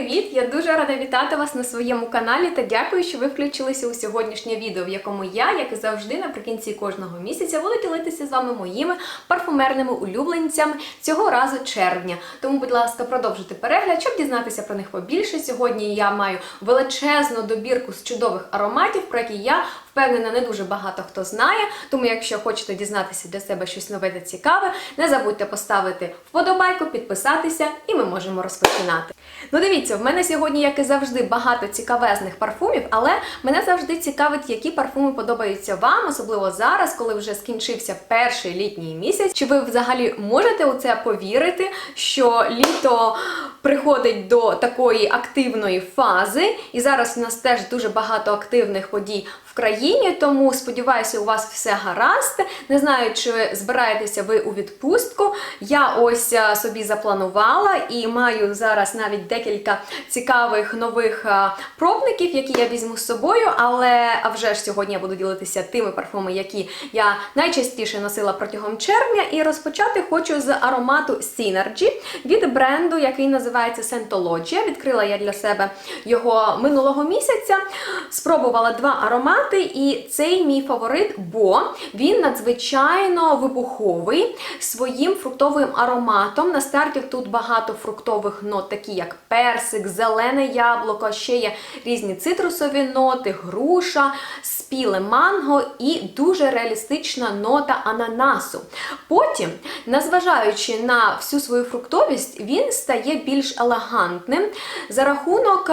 привіт! Я дуже рада вітати вас на своєму каналі та дякую, що ви включилися у сьогоднішнє відео, в якому я, як і завжди, наприкінці кожного місяця буду ділитися з вами моїми парфумерними улюбленцями цього разу червня. Тому, будь ласка, продовжуйте перегляд, щоб дізнатися про них побільше. Сьогодні я маю величезну добірку з чудових ароматів, про які я впевнена, не дуже багато хто знає. Тому, якщо хочете дізнатися для себе щось нове та цікаве, не забудьте поставити вподобайку, підписатися, і ми можемо розпочинати. Ну, дивіться, в мене сьогодні, як і завжди, багато цікавезних парфумів, але мене завжди цікавить, які парфуми подобаються вам, особливо зараз, коли вже скінчився перший літній місяць. Чи ви взагалі можете у це повірити, що літо приходить до такої активної фази, і зараз у нас теж дуже багато активних подій в країні, тому сподіваюся, у вас все гаразд. Не знаю, чи збираєтеся ви у відпустку. Я ось собі запланувала і маю зараз навіть декілька цікавих нових пробників, які я візьму з собою. Але вже ж сьогодні я буду ділитися тими парфумами, які я найчастіше носила протягом червня. І розпочати хочу з аромату Synergy від бренду, який називається Scentologia. Відкрила я для себе його минулого місяця. Спробувала два аромати, і цей мій фаворит, бо він надзвичайно вибуховий своїм фруктовим ароматом. На старті тут багато фруктових нот, такі як персик, зелене яблуко, ще є різні цитрусові ноти, груша, спіле манго і дуже реалістична нота ананасу. Потім, незважаючи на всю свою фруктовість, він стає більш елегантним за рахунок.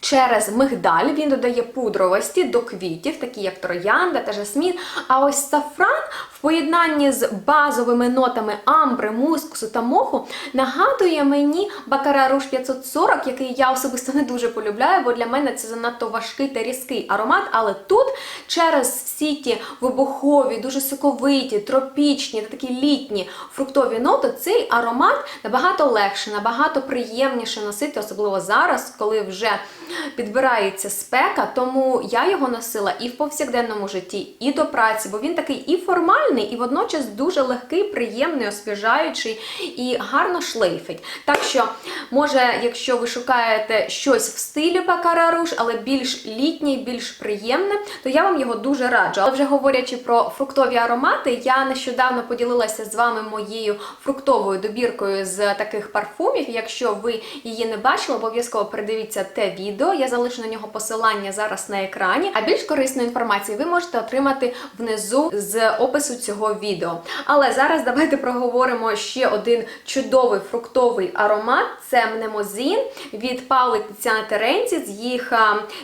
Через мигдаль він додає пудровості до квітів, такі як троянда та жасмін. А ось сафран в поєднанні з базовими нотами амбри, мускусу та моху нагадує мені Бакара Руш 540, який я особисто не дуже полюбляю, бо для мене це занадто важкий та різкий аромат. Але тут через всі ті вибухові, дуже соковиті, тропічні та такі літні фруктові ноти, цей аромат набагато легше, набагато приємніше носити, особливо зараз, коли вже підбирається спека, тому я його носила і в повсякденному житті, і до праці, бо він такий і формальний, і водночас дуже легкий, приємний, освіжаючий і гарно шлейфить. Так що, може, якщо ви шукаєте щось в стилі Бакара Руж, але більш літній, більш приємне, то я вам його дуже раджу. Але вже говорячи про фруктові аромати, я нещодавно поділилася з вами моєю фруктовою добіркою з таких парфумів. Якщо ви її не бачили, обов'язково передивіться те відео. Я залишу на нього посилання зараз на екрані. А більш корисну інформацію ви можете отримати внизу з опису цього відео. Але зараз давайте проговоримо ще один чудовий фруктовий аромат. Це мнемозін від Паули Тіціана Теренці з їх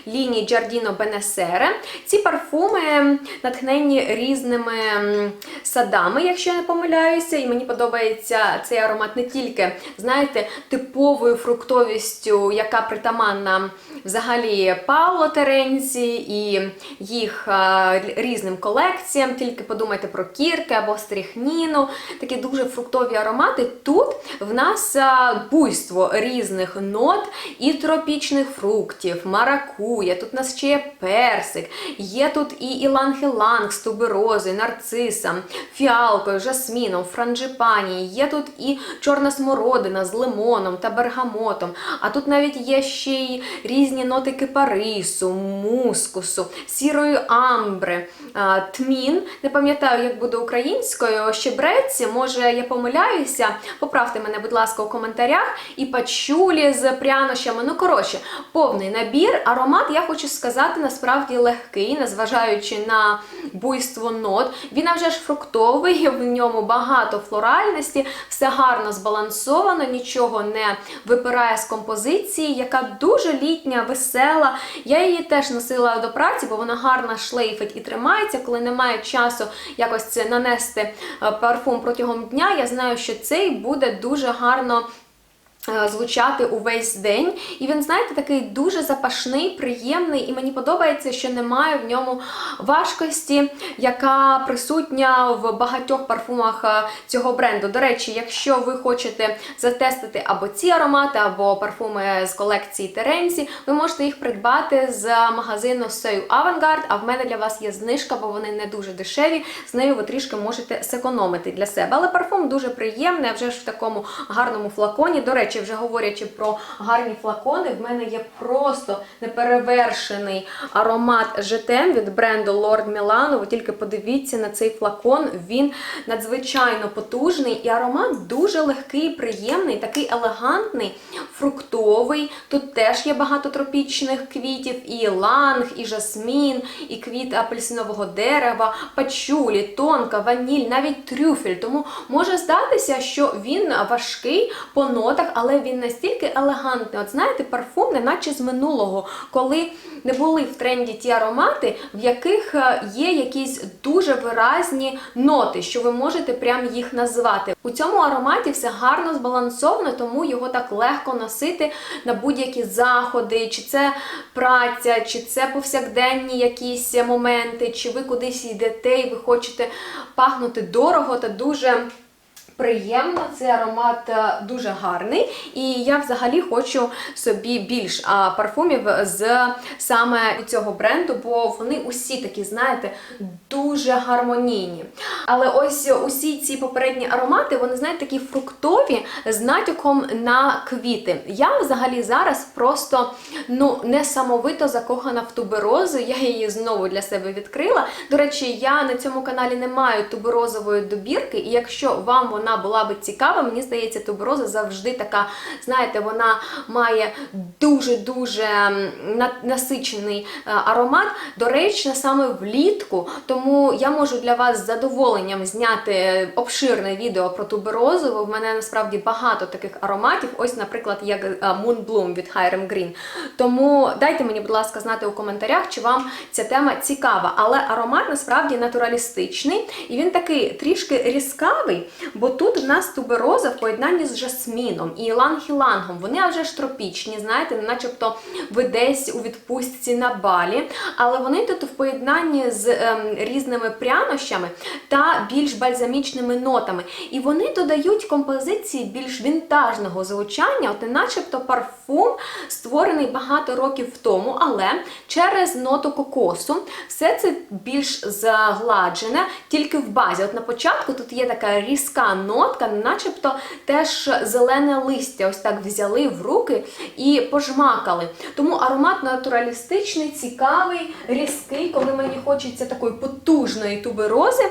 лінії Giardino Benessere. Ці парфуми натхнені різними садами, якщо я не помиляюся, і мені подобається цей аромат не тільки, знаєте, типовою фруктовістю, яка притаманна взагалі Пауло Теренці і їх а, різним колекціям. Тільки подумайте про кірки або стріхніну, такі дуже фруктові аромати. Тут в нас а, буйство різних нот і тропічних фруктів, маракуя, тут у нас ще є персик, є тут і іланг-іланг з туберозою, нарцисом, фіалкою, жасміном, франджипані, є тут і чорна смородина з лимоном та бергамотом. А тут навіть є ще й різні ноти кипарису, мускусу, сірої амбри, тмін. Не пам'ятаю, як буде українською, щебреці, може я помиляюся. Поправте мене, будь ласка, у коментарях. І пачулі з прянощами. Ну, коротше, повний набір. Аромат, я хочу сказати, насправді легкий, незважаючи на буйство нот. Він вже ж фруктовий, в ньому багато флоральності, все гарно збалансовано, нічого не випирає з композиції, яка дуже літня, весела. Я її теж носила до праці, бо вона гарно шлейфить і тримається. Коли немає часу якось це нанести е, парфум протягом дня, я знаю, що цей буде дуже гарно. Е, Звучати увесь день, і він, знаєте, такий дуже запашний, приємний, і мені подобається, що немає в ньому важкості, яка присутня в багатьох парфумах е, цього бренду. До речі, якщо ви хочете затестити або ці аромати, або парфуми з колекції Теренці, ви можете їх придбати з магазину Сею Авангард. А в мене для вас є знижка, бо вони не дуже дешеві. З нею ви трішки можете зекономити для себе. Але парфум дуже приємний, вже ж в такому гарному флаконі. До речі, речі, вже говорячи про гарні флакони, в мене є просто неперевершений аромат жетем від бренду Lord Milano. Ви тільки подивіться на цей флакон. Він надзвичайно потужний і аромат дуже легкий, приємний, такий елегантний, фруктовий. Тут теж є багато тропічних квітів, і ланг, і жасмін, і квіт апельсинового дерева, пачулі, тонка, ваніль, навіть трюфель. Тому може здатися, що він важкий по нотах, але він настільки елегантний. От знаєте, парфум, не наче з минулого, коли не були в тренді ті аромати, в яких е, є якісь дуже виразні ноти, що ви можете прям їх назвати. У цьому ароматі все гарно збалансовано, тому його так легко носити на будь-які заходи, чи це праця, чи це повсякденні якісь моменти, чи ви кудись йдете і ви хочете пахнути дорого та дуже. Приємно, цей аромат е, дуже гарний, і я взагалі хочу собі більш парфумів з саме цього бренду, бо вони усі такі, знаєте, дуже гармонійні. Але ось усі ці попередні аромати, вони, знаєте, такі фруктові з натяком на квіти. Я взагалі зараз просто ну несамовито закохана в туберозу. Я її знову для себе відкрила. До речі, я на цьому каналі не маю туберозової добірки, і якщо вам вона була би цікава, мені здається, тубероза завжди така, знаєте, вона має дуже-дуже насичений е, аромат, доречно саме влітку. Тому я можу для вас з задоволенням зняти обширне відео про туберозу. бо В мене насправді багато таких ароматів. Ось, наприклад, як е, Moon Bloom від Hyram Green. Тому дайте мені, будь ласка, знати у коментарях, чи вам ця тема цікава. Але аромат насправді натуралістичний, і він такий трішки різкавий, бо тут в нас тубероза в поєднанні з жасміном і іланг-ілангом. Вони вже ж тропічні, знаєте, начебто ви десь у відпустці на балі, але вони тут в поєднанні з ем, різними прянощами та більш бальзамічними нотами. І вони додають композиції більш вінтажного звучання, от начебто парфум, створений багато років тому, але через ноту кокосу все це більш загладжене тільки в базі. От на початку тут є така різка нотка, начебто теж зелене листя. Ось так взяли в руки і пожмакали. Тому аромат натуралістичний, цікавий, різкий, коли мені хочеться такої потужної туберози.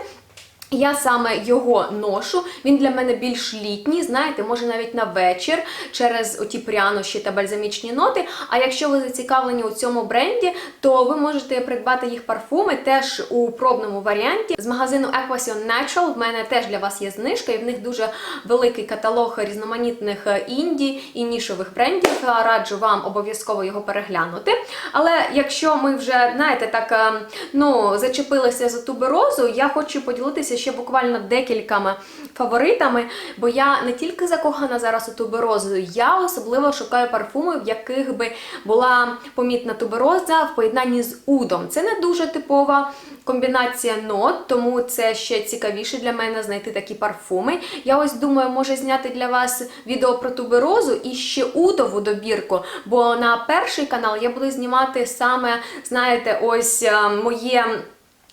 Я саме його ношу, він для мене більш літній, знаєте, може навіть на вечір через оті прянощі та бальзамічні ноти. А якщо ви зацікавлені у цьому бренді, то ви можете придбати їх парфуми теж у пробному варіанті. З магазину Equation Natural в мене теж для вас є знижка, і в них дуже великий каталог різноманітних е, інді і нішових брендів. Раджу вам обов'язково його переглянути. Але якщо ми вже, знаєте, так е, ну, зачепилися за туберозу, я хочу поділитися ще буквально декількома фаворитами, бо я не тільки закохана зараз у туберозу, я особливо шукаю парфуми, в яких би була помітна тубероза в поєднанні з удом. Це не дуже типова комбінація нот, тому це ще цікавіше для мене знайти такі парфуми. Я ось думаю, може зняти для вас відео про туберозу і ще удову добірку, бо на перший канал я буду знімати саме, знаєте, ось е, моє.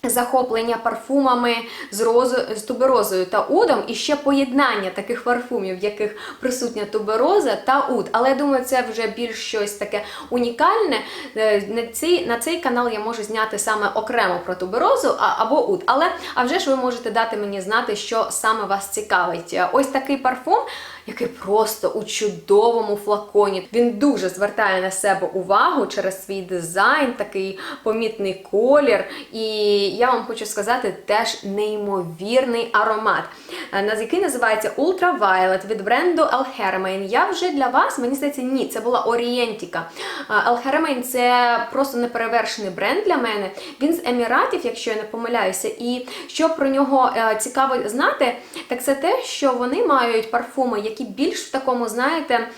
Захоплення парфумами з розу з туберозою та удом, і ще поєднання таких парфумів, в яких присутня тубероза та уд. Але я думаю, це вже більш щось таке унікальне. Е, На цей, на цей канал я можу зняти саме окремо про туберозу а, або уд. Але а вже ж ви можете дати мені знати, що саме вас цікавить. Е, Ось такий парфум. Який просто у чудовому флаконі. Він дуже звертає на себе увагу через свій дизайн, такий помітний колір. І я вам хочу сказати, теж неймовірний аромат, е, який називається Ultraviolet від бренду El Hermain. Я вже для вас, мені здається, ні, це була Орієнтіка. Е, El Hermain це просто неперевершений бренд для мене. Він з Еміратів, якщо я не помиляюся. І що про нього е, цікаво знати, так це те, що вони мають парфуми, які більш в такому, знаєте,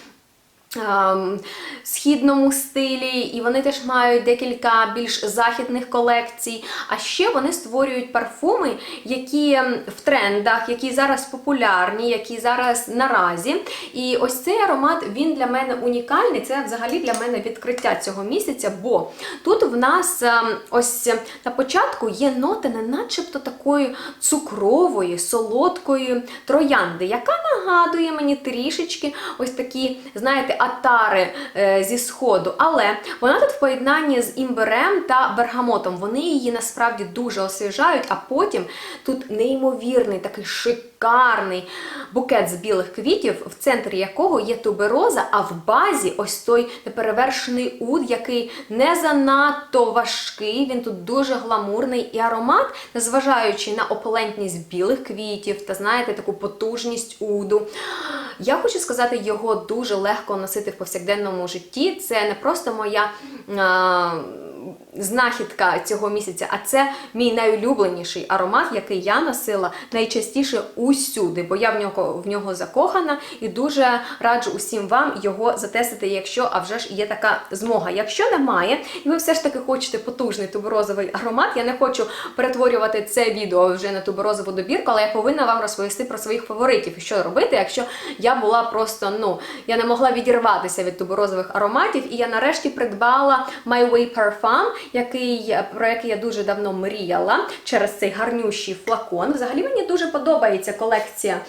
східному стилі, і вони теж мають декілька більш західних колекцій. А ще вони створюють парфуми, які ем, в трендах, які зараз популярні, які зараз наразі. І ось цей аромат він для мене унікальний. Це взагалі для мене відкриття цього місяця, бо тут в нас ем, ось на початку є ноти, не начебто такої цукрової, солодкої троянди, яка нагадує мені трішечки ось такі, знаєте, атари е, зі сходу. Але вона тут в поєднанні з імбирем та бергамотом. Вони її насправді дуже освіжають, а потім тут неймовірний такий шикарний букет з білих квітів, в центрі якого є тубероза, а в базі ось той неперевершений уд, який не занадто важкий. Він тут дуже гламурний і аромат, незважаючи на опулентність білих квітів та знаєте, таку потужність уду. Я хочу сказати, його дуже легко носити в повсякденному житті. Це не просто моя. Знахідка цього місяця, а це мій найулюбленіший аромат, який я носила найчастіше усюди, бо я в нього в нього закохана і дуже раджу усім вам його затестити, якщо а вже ж є така змога. Якщо немає, і ви все ж таки хочете потужний туберозовий аромат, я не хочу перетворювати це відео вже на туберозову добірку, але я повинна вам розповісти про своїх фаворитів що робити, якщо я була просто ну я не могла відірватися від туберозових ароматів, і я нарешті придбала My Way Parfum, який, про який я дуже давно мріяла через цей гарнющий флакон. Взагалі мені дуже подобається колекція.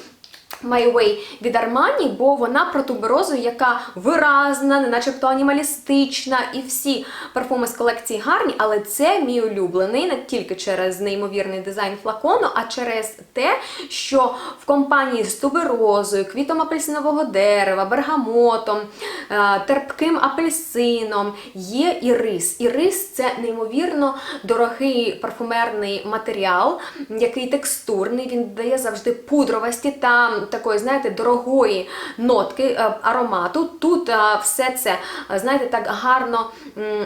Way від Armani, бо вона про туберозу, яка виразна, не начебто анімалістична, і всі парфуми з колекції гарні, але це мій улюблений не тільки через неймовірний дизайн флакону, а через те, що в компанії з туберозою, квітом апельсинового дерева, бергамотом, е, терпким апельсином є і рис. І рис це неймовірно дорогий парфумерний матеріал, який текстурний, він дає завжди пудровості та такої, знаєте, дорогої нотки е, аромату. Тут е, все це, е, знаєте, так гарно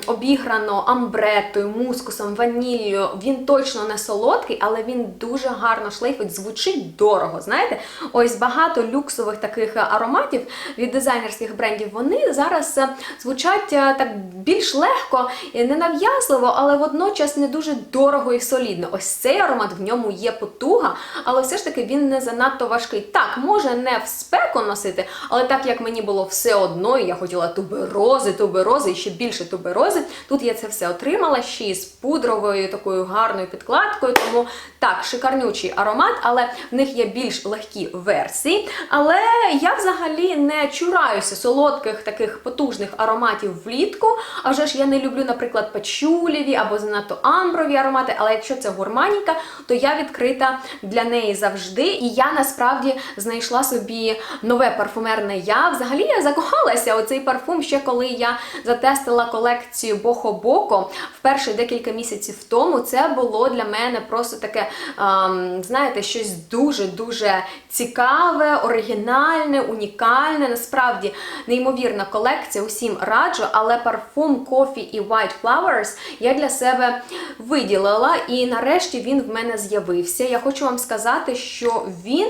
обіграно амбретою, мускусом, ваніллю. Він точно не солодкий, але він дуже гарно шлейфить, звучить дорого. Знаєте, ось багато люксових таких ароматів від дизайнерських брендів. Вони зараз звучать так більш легко і ненав'язливо, але водночас не дуже дорого і солідно. Ось цей аромат в ньому є потуга, але все ж таки він не занадто важкий. Так, може не в спеку носити, але так як мені було все одно, і я хотіла туберози, туберози і ще більше туберози, тут я це все отримала ще із пудровою такою гарною підкладкою. Тому так, шикарнючий аромат, але в них є більш легкі версії. Але я взагалі не чураюся солодких таких потужних ароматів влітку. А вже ж я не люблю, наприклад, пачулєві або занадто амброві аромати. Але якщо це гурманіка, то я відкрита для неї завжди. І я насправді знайшла собі нове парфумерне я. Взагалі я закохалася у цей парфум ще коли я затестила колекцію Бохо Боко вперше декілька місяців тому. Це було для мене просто таке, ем, знаєте, щось дуже-дуже цікаве, оригінальне, унікальне. Насправді неймовірна колекція. Усім раджу, але парфум Coffee і White Flowers я для себе виділила, і нарешті він в мене з'явився. Я хочу вам сказати, що він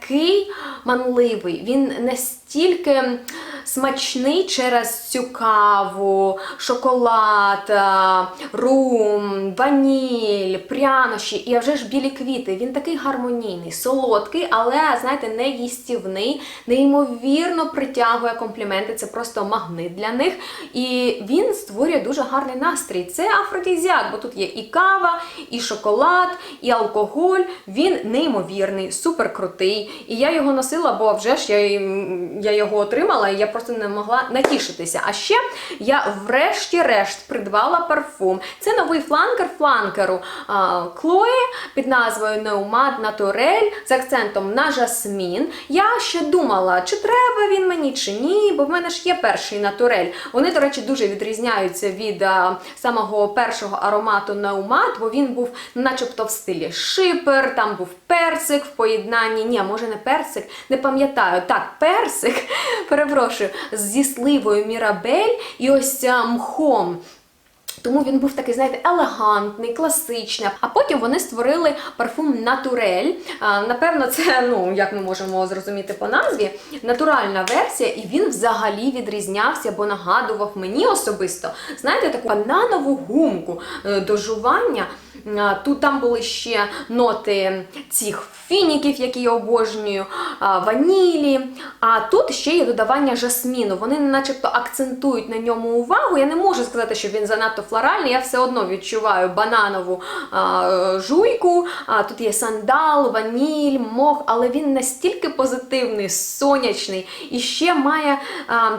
такий манливий, він настільки смачний через цю каву, шоколад, рум, ваніль, прянощі і вже ж білі квіти. Він такий гармонійний, солодкий, але, знаєте, не їстівний, неймовірно притягує компліменти. Це просто магнит для них. І він створює дуже гарний настрій. Це афродізіак, бо тут є і кава, і шоколад, і алкоголь. Він неймовірний, супер крутий. І я його носила, бо вже ж я, я його отримала, і я просто не могла натішитися. А ще я врешті-решт придбала парфум. Це новий фланкер фланкеру Клое під назвою Neumad Naturel з акцентом на жасмін. Я ще думала, чи треба він мені, чи ні, бо в мене ж є перший натурель. Вони, до речі, дуже відрізняються від а, самого першого аромату Neumad, бо він був начебто в стилі шипер, там був персик в поєднанні. Ні, може не персик, не пам'ятаю. Так, персик, перепрошую, зі сливою Мірабель і ось мхом. Тому він був такий, знаєте, елегантний, класичний. А потім вони створили парфум Натурель. А, Напевно, це, ну як ми можемо зрозуміти по назві, натуральна версія, і він взагалі відрізнявся, бо нагадував мені особисто, знаєте, таку бананову гумку е, до жування. Тут там були ще ноти цих фініків, які я обожнюю, ванілі. А тут ще є додавання жасміну. Вони начебто акцентують на ньому увагу. Я не можу сказати, що він занадто флоральний. Я все одно відчуваю бананову жуйку. А, тут є сандал, ваніль, мох, але він настільки позитивний, сонячний і ще має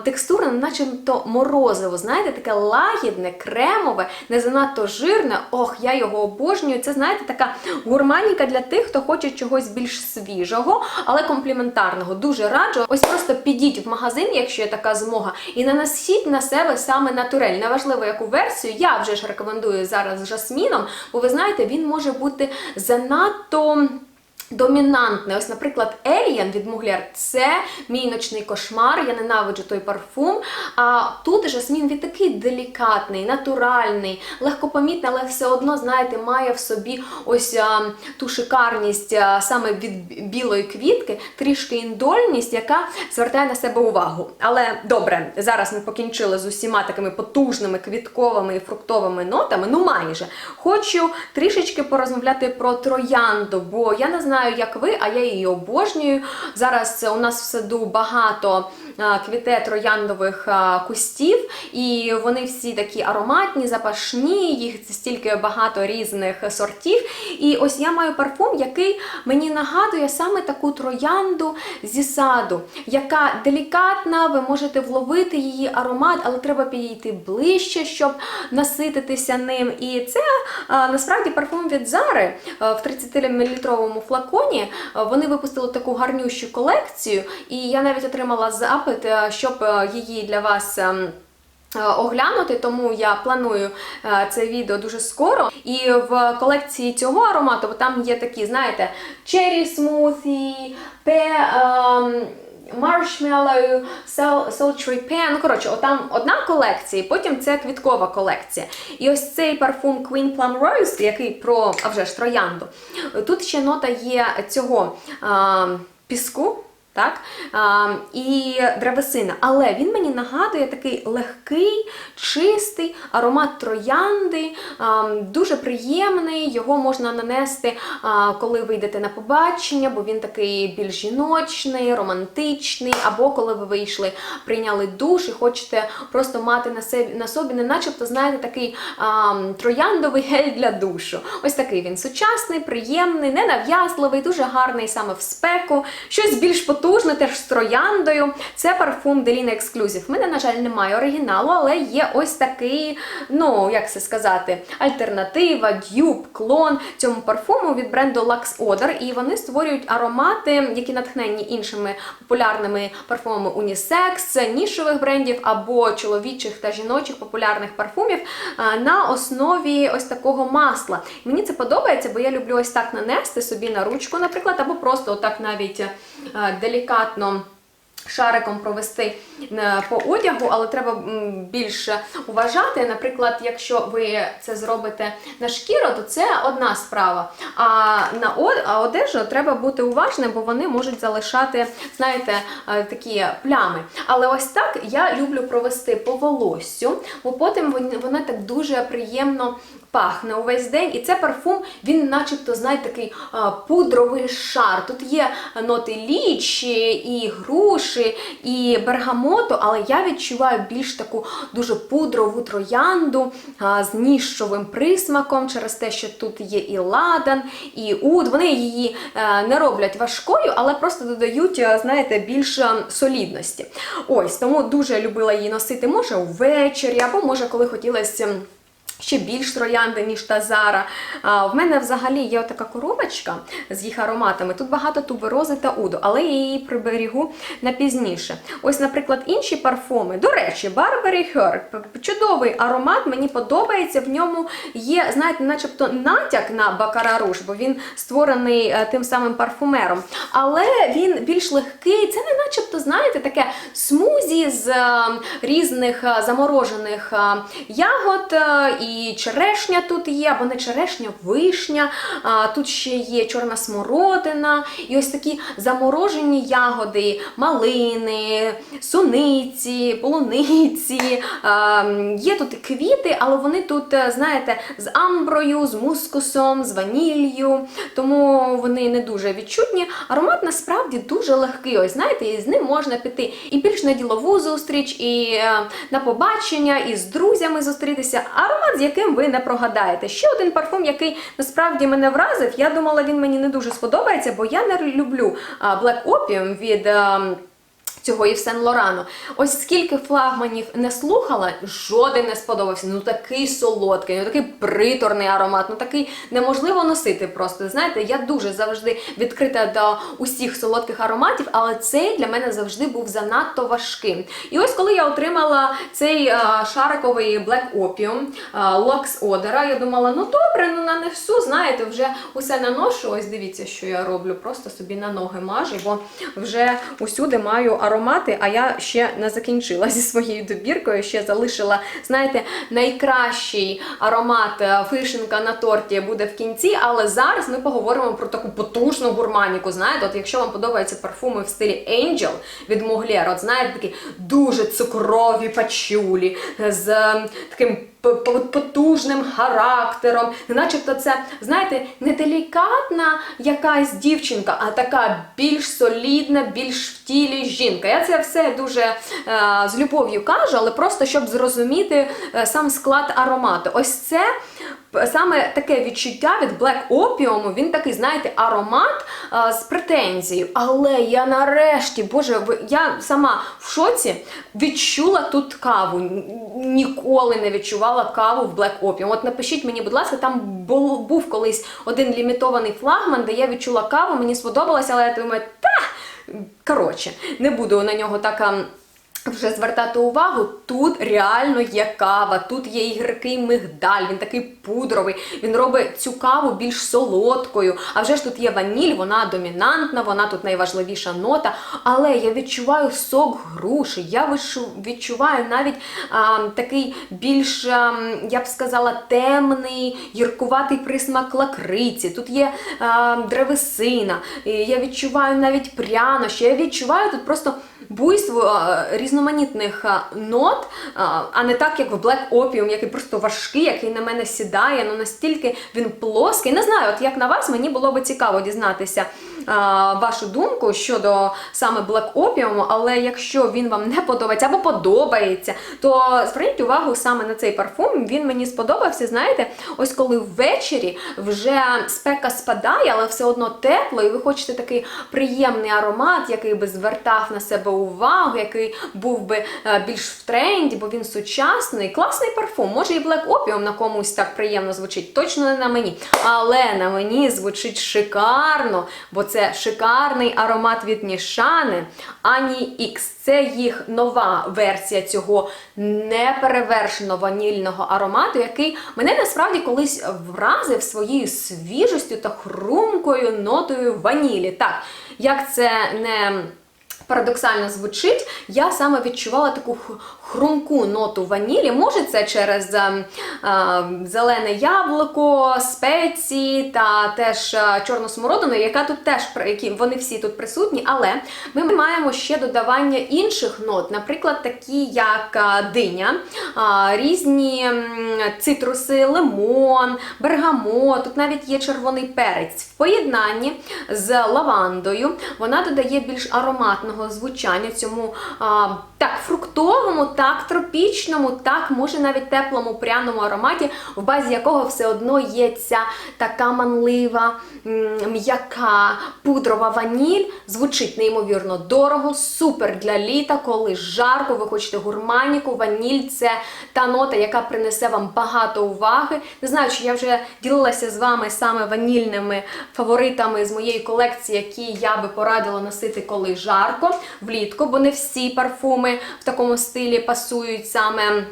текстуру, начебто морозиво. Знаєте, таке лагідне, кремове, не занадто жирне. Ох, я його обожнюю. Це, знаєте, така гурманіка для тих, хто хоче чогось більш свіжого, але компліментарного. Дуже раджу. Ось просто підіть в магазин, якщо є така змога, і наносіть на себе саме натурель. Неважливо, яку версію. Я вже ж рекомендую зараз жасміном, бо ви знаєте, він може бути занадто. Домінантне, ось, наприклад, Alien від Mugler – це мій ночний кошмар, я ненавиджу той парфум. А тут жасмін він такий делікатний, натуральний, легкопомітний, але все одно, знаєте, має в собі ось а, ту шикарність а, саме від білої квітки, трішки індольність, яка звертає на себе увагу. Але добре, зараз ми покінчили з усіма такими потужними квітковими і фруктовими нотами, ну майже. Хочу трішечки порозмовляти про троянду, бо я не знаю, як ви, а я її обожнюю. Зараз у нас в саду багато квіте трояндових кустів, і вони всі такі ароматні, запашні, їх стільки багато різних сортів. І ось я маю парфум, який мені нагадує саме таку троянду зі саду, яка делікатна, ви можете вловити її аромат, але треба підійти ближче, щоб насититися ним. І це насправді парфум від Зари в 30-мл флаконі. Вони випустили таку гарнющу колекцію, і я навіть отримала запит, а, щоб її для вас. ем, е, Оглянути, тому я планую е, це відео дуже скоро. І в колекції цього аромату бо там є такі, знаєте, cherry smoothie, ем, marshmallow, sultry pear. Ну, коротше, отам одна колекція, потім це квіткова колекція. І ось цей парфум Queen Plum Rose, який про, а вже ж троянду. Тут ще нота є цього а, піску. Так? А, і древесина. Але він мені нагадує такий легкий, чистий аромат троянди, а, дуже приємний. Його можна нанести, а, коли ви йдете на побачення, бо він такий більш жіночний, романтичний, або коли ви вийшли, прийняли душ і хочете просто мати на собі, на собі не начебто, знаєте, такий а, трояндовий гель для душу. Ось такий він сучасний, приємний, ненав'язливий, дуже гарний саме в спеку. Щось більш потужне, теж з трояндою. Це парфум Delina Exclusive. В мене, на жаль, немає оригіналу, але є ось такий, ну, як це сказати, альтернатива, дюб, клон цьому парфуму від бренду Lux Odor. І вони створюють аромати, які натхнені іншими популярними парфумами унісекс, нішових брендів або чоловічих та жіночих популярних парфумів на основі ось такого масла. Мені це подобається, бо я люблю ось так нанести собі на ручку, наприклад, або просто отак навіть делікатно. Шариком провести е, по одягу, але треба більше уважати. Наприклад, якщо ви це зробите на шкіру, то це одна справа. А на одежу треба бути уважним, бо вони можуть залишати, знаєте, е, такі плями. Але ось так я люблю провести по волоссю, бо потім вон- вона так дуже приємно пахне увесь день. І це парфум, він начебто, знаєте, такий а, пудровий шар. Тут є ноти лічі, і груші, і бергамоту, але я відчуваю більш таку дуже пудрову троянду а, з ніжчовим присмаком через те, що тут є і ладан, і уд. Вони її е, не роблять важкою, але просто додають, е, знаєте, більше солідності. Ось, тому дуже любила її носити, може, увечері, або може, коли хотілося. Ще більш троянди, ніж та Зара. А, в мене взагалі є така коробочка з їх ароматами. Тут багато туберози та уду, але я її приберігу на пізніше. Ось, наприклад, інші парфуми. До речі, Her. П- Чудовий аромат, мені подобається. В ньому є, знаєте, начебто натяк на Бакара Руж, бо він створений е, тим самим парфумером. Але він більш легкий. Це не начебто, знаєте, таке смузі з е, різних е, заморожених е, ягод і і черешня тут є, або не черешня, вишня. А, тут ще є чорна смородина, і ось такі заморожені ягоди, малини, суниці, полуниці. А, є тут квіти, але вони тут, е, знаєте, з амброю, з мускусом, з ваніллю, тому вони не дуже відчутні. Аромат насправді дуже легкий. Ось знаєте, і з ним можна піти і більш на ділову зустріч, і е, на побачення, і з друзями зустрітися. Аромат, з яким ви не прогадаєте. Ще один парфум, який насправді мене вразив. Я думала, він мені не дуже сподобається, бо я не люблю Black Opium від. Цього і в Сен Лорану. Ось скільки флагманів не слухала, жоден не сподобався. Ну такий солодкий, ну такий приторний аромат, ну такий неможливо носити просто. Знаєте, я дуже завжди відкрита до усіх солодких ароматів, але цей для мене завжди був занадто важким. І ось коли я отримала цей е, шариковий Black Opium е, Lux Odora, я думала, ну добре, ну нанесу, знаєте, вже усе наношу. Ось дивіться, що я роблю. Просто собі на ноги мажу, бо вже усюди маю аромати, а я ще не закінчила зі своєю добіркою. Ще залишила, знаєте, найкращий аромат е, фишенка на торті буде в кінці. Але зараз ми поговоримо про таку потужну гурманіку. Знаєте, от якщо вам подобаються парфуми в стилі Angel від Mugler, от знаєте, такі дуже цукрові пачулі з е, таким потужним характером, начебто це, знаєте, не делікатна якась дівчинка, а така більш солідна, більш в тілі жінка. Я це все дуже е, з любов'ю кажу, але просто щоб зрозуміти е, сам склад аромату. Ось це саме таке відчуття від Black Opium, він такий, знаєте, аромат е, з претензією. Але я нарешті, боже, я сама в шоці відчула тут каву. Ніколи не відчувала каву в Black Opium. От напишіть мені, будь ласка, там був, був колись один лімітований флагман, де я відчула каву, мені сподобалося, але я думаю, та коротше, не буду на нього так. Вже звертати увагу, тут реально є кава, тут є і гіркий мигдаль, він такий пудровий, він робить цю каву більш солодкою. А вже ж тут є ваніль, вона домінантна, вона тут найважливіша нота. Але я відчуваю сок груші, я відчуваю навіть а, такий більш, а, я б сказала, темний, гіркуватий присмак лакриці. Тут є а, древесина, я відчуваю навіть прянощі, я відчуваю тут просто буйство різноманітних нот, а, а не так, як в Black Opium, який просто важкий, який на мене сідає. Ну настільки він плоский. Не знаю, от як на вас, мені було би цікаво дізнатися вашу думку щодо саме Black Opium, але якщо він вам не подобається або подобається, то зверніть увагу саме на цей парфум. Він мені сподобався. Знаєте, ось коли ввечері вже спека спадає, але все одно тепло, і ви хочете такий приємний аромат, який би звертав на себе увагу, який був би е, більш в тренді, бо він сучасний. Класний парфум. Може і Black Opium на комусь так приємно звучить, точно не на мені. Але на мені звучить шикарно, бо це шикарний аромат від Нішани Ані X. Це їх нова версія цього неперевершено ванільного аромату, який мене насправді колись вразив своєю свіжістю та хрумкою нотою ванілі. Так, як це не парадоксально звучить, я саме відчувала таку хрумку ноту ванілі. Може, це через е, е, зелене яблуко, спеції та теж е, чорну смородину, яка тут теж які вони всі тут присутні. Але ми маємо ще додавання інших нот, наприклад, такі як е, диня, е, різні цитруси, лимон, бергамот. Тут навіть є червоний перець. В поєднанні з лавандою вона додає більш ароматного звучання цьому а, так фруктовому, так тропічному, так може навіть теплому пряному ароматі, в базі якого все одно є ця така манлива, м'яка пудрова ваніль. Звучить неймовірно дорого, супер для літа, коли жарко, ви хочете гурманіку, ваніль це та нота, яка принесе вам багато уваги. Не знаю, чи я вже ділилася з вами саме ванільними фаворитами з моєї колекції, які я би порадила носити, коли жарко, влітку, бо не всі парфуми в такому стилі пасують саме.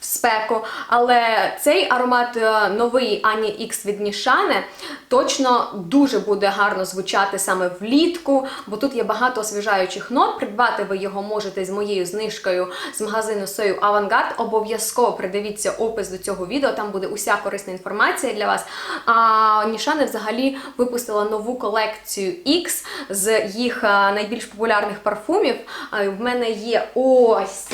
Спеку. Але цей аромат е, новий Ані X від Нішане точно дуже буде гарно звучати саме влітку, бо тут є багато освіжаючих нот. Придбати ви його можете з моєю знижкою з магазину Сою Авангард. Обов'язково придивіться опис до цього відео, там буде уся корисна інформація для вас. А Нішане взагалі випустила нову колекцію X з їх е, найбільш популярних парфумів. В мене є ось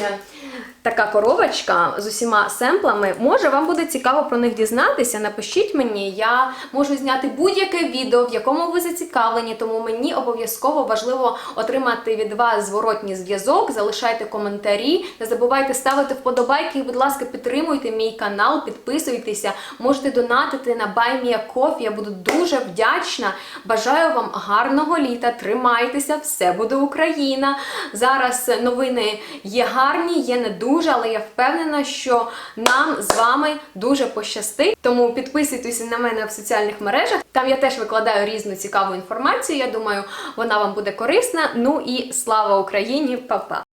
така коробочка з усіма семплами. Може, вам буде цікаво про них дізнатися. Напишіть мені, я можу зняти будь-яке відео, в якому ви зацікавлені, тому мені обов'язково важливо отримати від вас зворотній зв'язок. Залишайте коментарі, не забувайте ставити вподобайки будь ласка, підтримуйте мій канал, підписуйтеся, можете донатити на BuyMeACoffee, Я буду дуже вдячна. Бажаю вам гарного літа. Тримайтеся, все буде Україна. Зараз новини є гарні, є не дуже, але я впевнена, що нам з вами дуже пощастить. Тому підписуйтесь на мене в соціальних мережах. Там я теж викладаю різну цікаву інформацію. Я думаю, вона вам буде корисна. Ну і слава Україні, Па-па!